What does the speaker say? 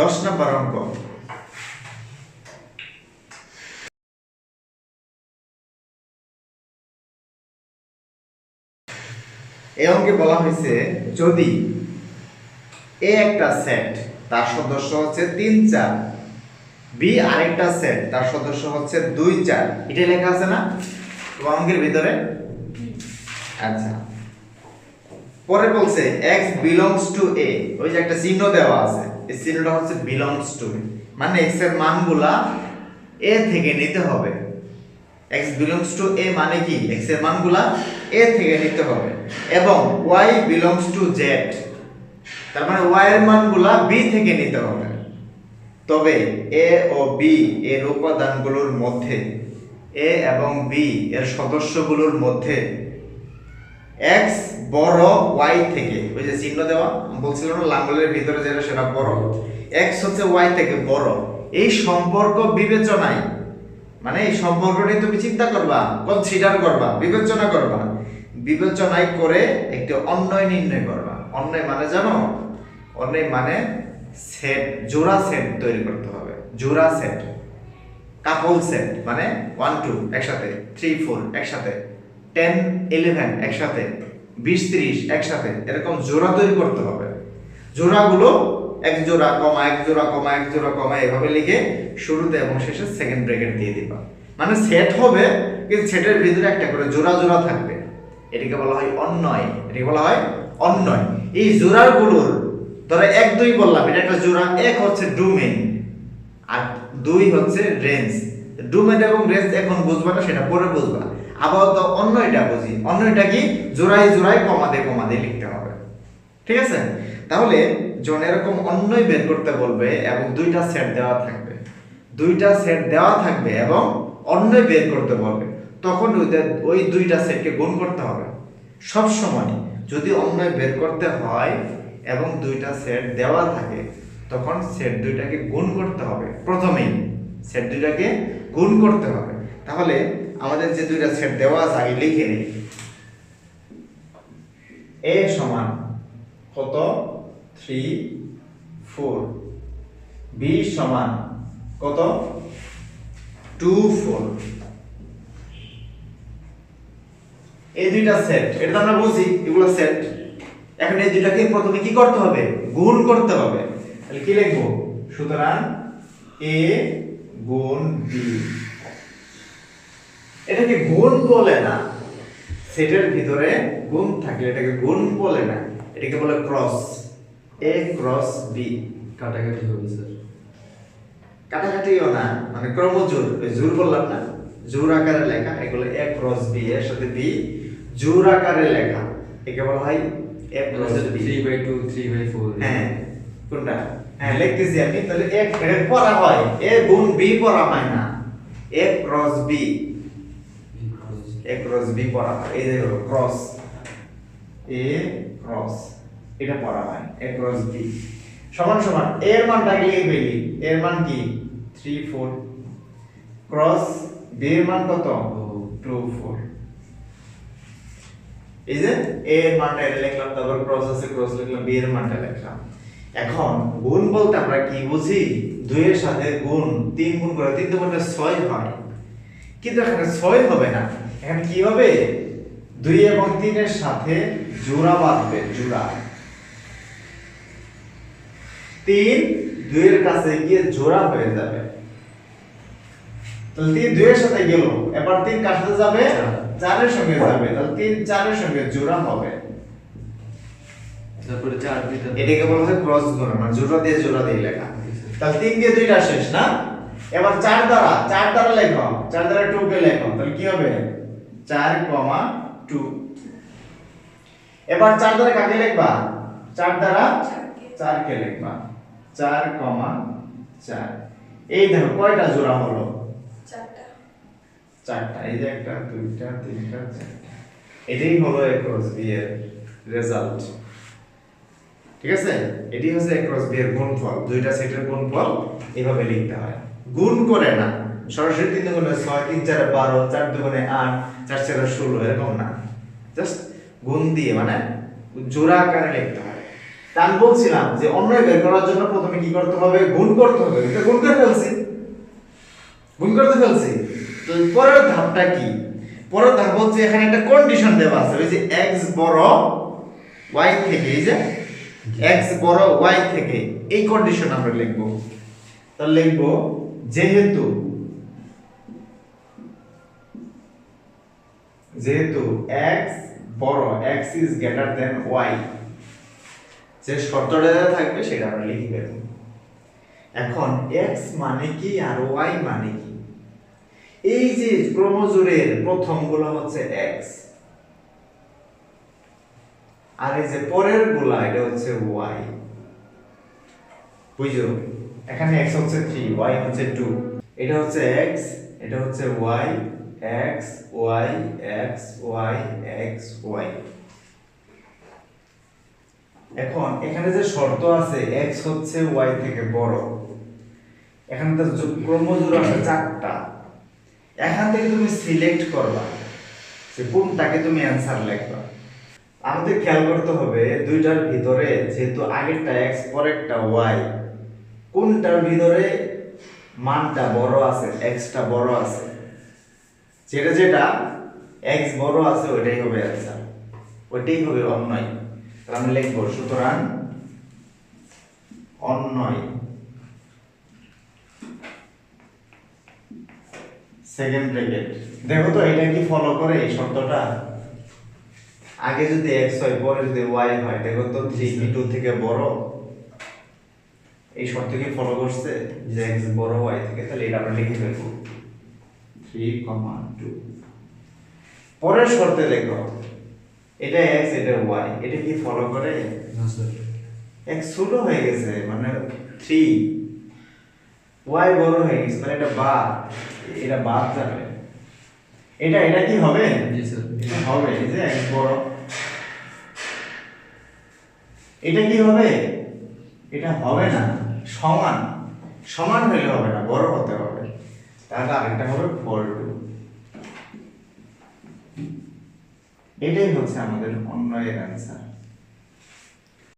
দশ নম্বর অঙ্ক। এই অঙ্কে বলা হয়েছে, যদি এ একটা সেট তার সদস্য হচ্ছে তিন চার। বি আরেকটা সেট তার সদস্য হচ্ছে দুই চার। এটা লেখা আছে না? অঙ্কের ভিতরে? আচ্ছা। পরে বলছে, x belongs টু a ওই যে একটা চিহ্ন দেওয়া আছে। এই হচ্ছে belongs to মানে x এর মানগুলা a থেকে নিতে হবে। X belongs to a মানে কি? X এর মানগুলা a থেকে নিতে হবে। এবং y belongs to z তার মানে y এর মানগুলা b থেকে নিতে হবে। তবে a ও b এর উপাদানগুলোর মধ্যে, a এবং b এর সদস্যগুলোর মধ্যে x বড় y থেকে, ওই যে চিহ্ন দেওয়া বলছিল না, লাঙ্গলের ভিতরে যেটা সেটা বড়। X হচ্ছে y থেকে বড়। এই সম্পর্ক বিবেচনায় মানে এই সম্পর্কটি তুমি চিন্তা করবা কনসিডার করবা, বিবেচনা করবা। বিবেচনায় করে একটি অন্যয় নির্ণয় করবা। অন্যয় মানে জানো? অন্যয় মানে সেট জোড়া সেট তৈরি করতে হবে। জোড়া সেট কাপল সেট মানে ওয়ান টু একসাথে থ্রি ফোর একসাথে। টেন ইলেভেন একসাথে, বিশ, ত্রিশ একসাথে, এরকম জোড়া তৈরি করতে হবে। জোড়াগুলো এক জোড়া কমা, এক জোড়া কমা, এক জোড়া কমা, এভাবে লিখে শুরুতে এবং শেষে সেকেন্ড ব্রেকেট দিয়ে দিবা। মানে সেট হবে, কিন্তু সেটের ভিতরে একটা করে জোড়া জোড়া থাকবে। এটাকে বলা হয় অন্যয় এটাকে বলা হয় অন্যয় এই জোড়াগুলোর, ধরো এক, দুই বললাম, এটা একটা জোড়া, এক হচ্ছে ডোমেন আর দুই হচ্ছে রেঞ্জ ডোমেন এবং রেঞ্জ এখন বুঝবা না, সেটা পরে বুঝবা। আপাতত অন্য এটা বুঝি। অন্য এটা কি? জোড়াই জোড়াই কমাতে কমাতে লিখতে হবে। ঠিক আছে? তাহলে যখন এরকম অন্যই বের করতে বলবে এবং দুইটা সেট দেওয়া থাকবে। দুইটা সেট দেওয়া থাকবে এবং অন্যই বের করতে বলবে। তখন ওই দুইটা সেটকে গুণ করতে হবে। সব সময় যদি অন্যয় বের করতে হয় এবং দুইটা সেট দেওয়া থাকে, তখন সেট দুইটাকে গুণ করতে হবে। প্রথমেই সেট দুইটাকে গুণ করতে হবে। তাহলে আমাদের যে দুইটা সেট দেওয়া আছে, আগে লিখে নিই। এ সমান কত? থ্রি ফোর বি সমান কত? টু ফোর এই দুইটা সেট, এটা তো আমরা বুঝি, এগুলো সেট। এখন এই দুইটাকে প্রথমে কি করতে হবে? গুণ করতে হবে। তাহলে কি লিখব? সুতরাং এ গুণ বি এটাকে গুণ বলে না। সেটের ভিতরে গুণ থাকলে এটাকে গুণ বলে না। এটাকে বলে ক্রস এ ক্রস বি কাটাকাটি হবে স্যার। কাটাকাটিও না মানে ক্রমজোর ওই জোর বললাম না। জোর আকারে লেখা এগুলো এ ক্রস বি এর সাথে বি জোর আকারে লেখা একে বলা হয় A cross B three by two three by four হ্যাঁ কোনটা? হ্যাঁ লিখতেছি আমি তাহলে এ এ পড়া হয় এ গুণ বি পড়া হয় না। A cross B A cross B পড়া এই যে ক্রস এ ক্রস এটা পড়া হয় এ ক্রস বি সমান সমান, এর মানটা কি লিখবে এর মান কি? 3 4 ক্রস বি এর মান কত? 2 4 এই যে এ এর মানটা এটা লিখলাম, তারপর ক্রস আছে ক্রস লিখলাম বি এর মানটা লিখলাম। এখন, গুণ বলতে আমরা কি বুঝি? দুইয়ের সাথে গুণ, তিন গুণ করে তিন দুগুণে ছয় হয়। কিন্তু এখানে ছয় হবে না। এখানে কি হবে? দুই এবং তিনের সাথে জোড়া বাঁধবে জোড়া। তিন দুইয়ের কাছে গিয়ে জোড়া হয়ে যাবে। তাহলে তিন দুইয়ের সাথে গেল। এবার তিন কার সাথে যাবে? চারের সঙ্গে যাবে। তাহলে তিন চারের সঙ্গে জোড়া হবে। তারপরে চার এটাকে বলা হয় ক্রস গুণ মানে জোড়া দিয়ে জোড়া দিয়ে লেখা। তাহলে তিন দিয়ে দুইটা শেষ না? এবার চার দ্বারা চার দ্বারা লেখো। চার দ্বারা টু কে লেখো। তাহলে কি হবে? চার কমা টু। এবার চার দ্বারা কাকে লিখবা? চার দ্বারা চার কে লিখবা। চার কমা চার। এই দেখো কয়টা জোড়া হলো? চারটা। এই যে একটা দুইটা তিনটা চারটা। এটাই হলো এ ক্রস বি এর রেজাল্ট ঠিক আছে? এটি হচ্ছে এ ক্রস বি এর গুণফল। দুইটা সেটের গুণফল এভাবে লিখতে হয়। গুণ করে না। সরাসরি তিন দুগুণে ছয় তিন চারে বারো চার দুগুণে আট চার চারে ষোলো, এরকম না। জাস্ট গুণ দিয়ে মানে জোড়া আকারে লিখতে হয়। তা আমি বলছিলাম যে অন্যয় বের করার জন্য প্রথমে কি করতে হবে? গুণ করতে হবে। এটা গুণ করে ফেলছি। গুণ করতে ফেলছি। তো পরের ধাপটা কি? পরের ধাপ হচ্ছে এখানে একটা কন্ডিশন দেওয়া আছে। ওই যে x বড় y থেকে, এই যে x বড় y থেকে, এই কন্ডিশন আমরা লিখব। তাহলে লিখব, যেহেতু যেহেতু x বড়, x is greater than y, যে শর্তটা থাকবে সেটা আমরা লিখে দেব এখন x মানে কি আর y মানে কি? এই যে ক্রোমোজোরের প্রথমগুলো হচ্ছে x, আর এই যে পরেরগুলা এটা হচ্ছে y বুঝছ? এখানে x হচ্ছে 3 y হচ্ছে 2 এটা হচ্ছে x, এটা হচ্ছে y x y x y x y এখন এখানে যে শর্ত আছে, x হচ্ছে y থেকে বড়, এখানে তো ক্রোমোজোর আছে চারটা, এখান থেকে তুমি সিলেক্ট করবা যে কোনটাকে তুমি অ্যান্সার লিখবা। আমাদের খেয়াল করতে হবে, দুইটার ভিতরে যেহেতু আগেরটা x, পরেরটা y, কোনটার ভিতরে মানটা বড় আছে xটা বড় আছে? যেটা যেটা এক্স বড় আছে, ওইটাই হবে অ্যান্সার ওইটাই হবে অন্যয়। আমি লিখব, সুতরাং অন্যয়। সেকেন্ড ব্র্যাকেট দেখো তো, এটা কি ফলো করে এই শর্তটা আগে যদি x হয়, পরে যদি y হয়, দেখো তো 3 কি 2 থেকে বড়। এই শর্ত কি ফলো করছে যে x বড়, y থেকে, তাহলে এটা আমরা লিখে ফেলব। 3 2 পরের শর্তে দেখো এটা x এটা y এটা কি ফলো করে? না স্যার x ছোট হয়ে গেছে মানে 3 y বড় হয়ে গেছে মানে এটা বাদ এটা বাদ যাবে। এটা এটা কি হবে? জি স্যার এটা হবে যে x বড়। এটা কি হবে? এটা হবে না সমান। সমান হলে হবে না বড় হতে হবে। তাহলে আরেকটা হবে ফোর টু এটাই হচ্ছে আমাদের অন্য এর অ্যান্সার